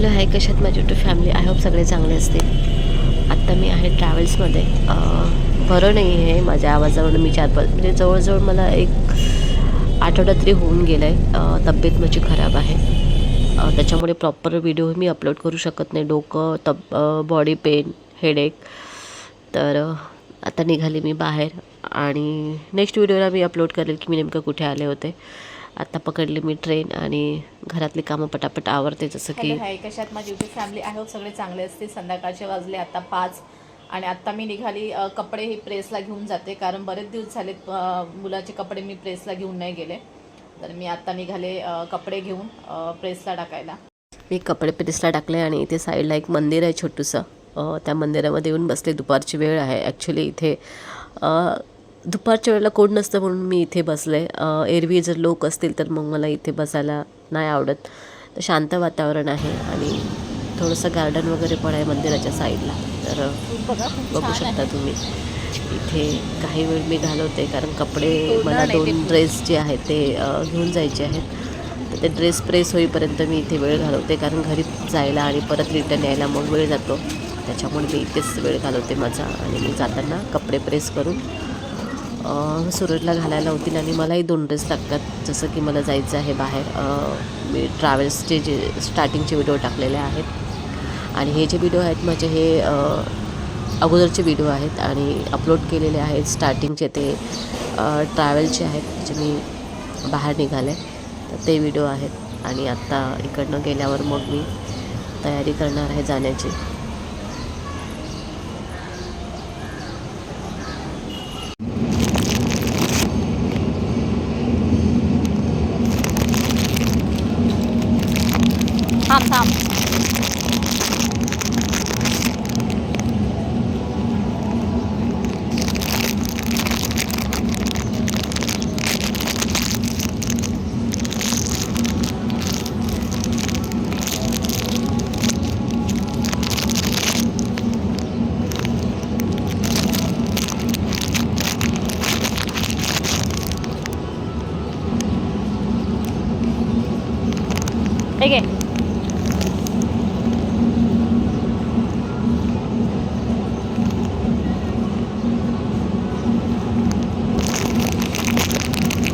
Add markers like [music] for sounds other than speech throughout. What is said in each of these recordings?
Hello hi कशात माझी YouTube family I hope सगळे चांगले असतील. आत्ता मी आहे ट्रॅव्हल्समध्ये बरं नाही आहे माझ्या आवाजावरून मी चार पाच म्हणजे जवळजवळ मला एक आठवडा तरी होऊन गेलं आहे तब्येत माझी खराब आहे. त्याच्यामुळे प्रॉपर व्हिडिओ मी अपलोड करू शकत नाही. डोकं तब बॉडी पेन हेडेक तर आता निघाले मी बाहेर. आणि नेक्स्ट व्हिडिओला मी अपलोड करेल की मी नेमकं कुठे आले होते. आता पकडली मी ट्रेन आणि घरातली कामं पटापट आवरते जसं की हाय कशात? माझी युट्यूब फॅमिली आहे सगळे चांगले असतील. संध्याकाळचे वाजले आता पाच. आणि आत्ता मी निघाली कपडे ही प्रेसला घेऊन जाते कारण बरेच दिवस झाले अ, मुलाचे कपडे मी प्रेसला घेऊन नाही गेले. तर मी आत्ता निघाले कपडे घेऊन प्रेसला टाकायला. मी कपडे प्रेसला टाकले आणि इथे साईडला एक मंदिर आहे छोटंसं. त्या मंदिरामध्ये येऊन बसले दुपारची वेळ आहे. ॲक्च्युली इथे दुपारच्या वेळेला कोण नसतं म्हणून मी इथे बसले. एरवी जर लोक असतील तर मग मला इथे बसायला नाही आवडत. तर शांत वातावरण आहे आणि थोडंसं गार्डन वगैरे पण आहे मंदिराच्या साईडला तर बघा शकता तुम्ही. इथे काही वेळ मी घालवते कारण कपडे पूर्ण मला दोन. ड्रेस जे आहेत ते घेऊन जायचे आहेत. तर ते ड्रेस प्रेस होईपर्यंत मी इथे वेळ घालवते कारण घरी जायला आणि परत रिटर्न यायला मग वेळ जातो. त्याच्यामुळे मी इथेच वेळ घालवते माझा आणि मी जाताना कपडे प्रेस करून. सुरतला घालायला होतील आणि मलाही दोन ड्रेस लागतात जसं की मला जायचं आहे बाहेर मी ट्रॅव्हल्सचे जे स्टार्टिंगचे व्हिडिओ टाकलेले आहेत. आणि हे जे व्हिडिओ आहेत माझे हे अगोदरचे व्हिडिओ आहेत आणि अपलोड केलेले आहेत. स्टार्टिंगचे ते ट्रॅव्हलचे आहेत जे मी बाहेर निघाले. तर ते व्हिडिओ आहेत. आणि आत्ता इकडनं गेल्यावर मग मी तयारी करणार आहे जाण्याची. 되게.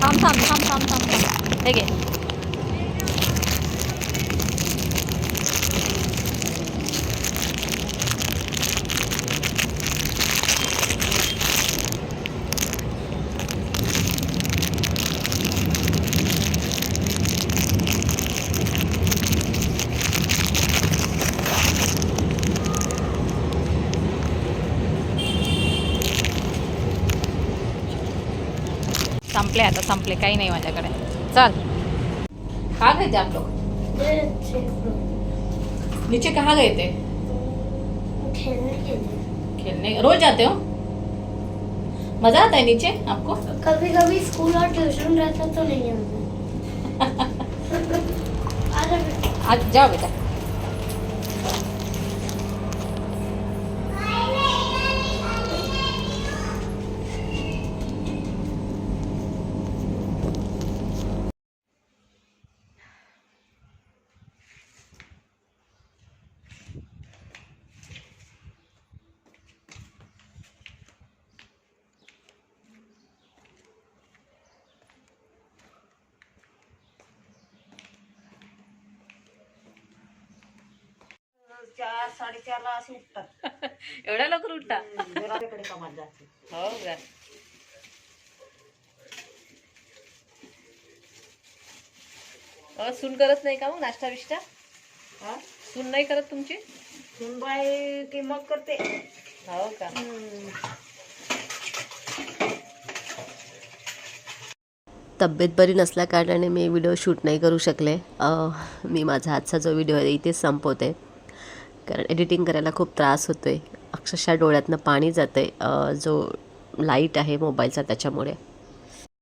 삼삼삼삼삼삼 되게. संपले आता संपले काही नाही माझ्याकडे. चल. कहाँ गए थे आप लोग नीचे कहाँ गए थे? खेलने. के लिए खेलने रोज जाते हो? मजा आता है नीचे आपको? कभी कभी स्कूल और ट्यूशन रहता तो नहीं [laughs] आता आज जाओ बेटा। चार साडेचारला असे उठतात. [laughs] एवढ्या लवकर उठता? घराकडे कामात जाते. हो का? सून करत नाही का मग नाश्ता बिष्टा हा? सून नाही करत तुमची? सुनबाई की मग करते. हो का? तब्येत बरी नसल्या कारणाने मी व्हिडिओ शूट नाही करू शकले. अ, मी माझा आजचा जो व्हिडिओ आहे इथेच संपवते. कारण एडिटिंग करायला खूप त्रास होतो आहे अक्षरशः डोळ्यातनं पाणी जातं आहे जो लाइट आहे मोबाईलचा त्याच्यामुळे.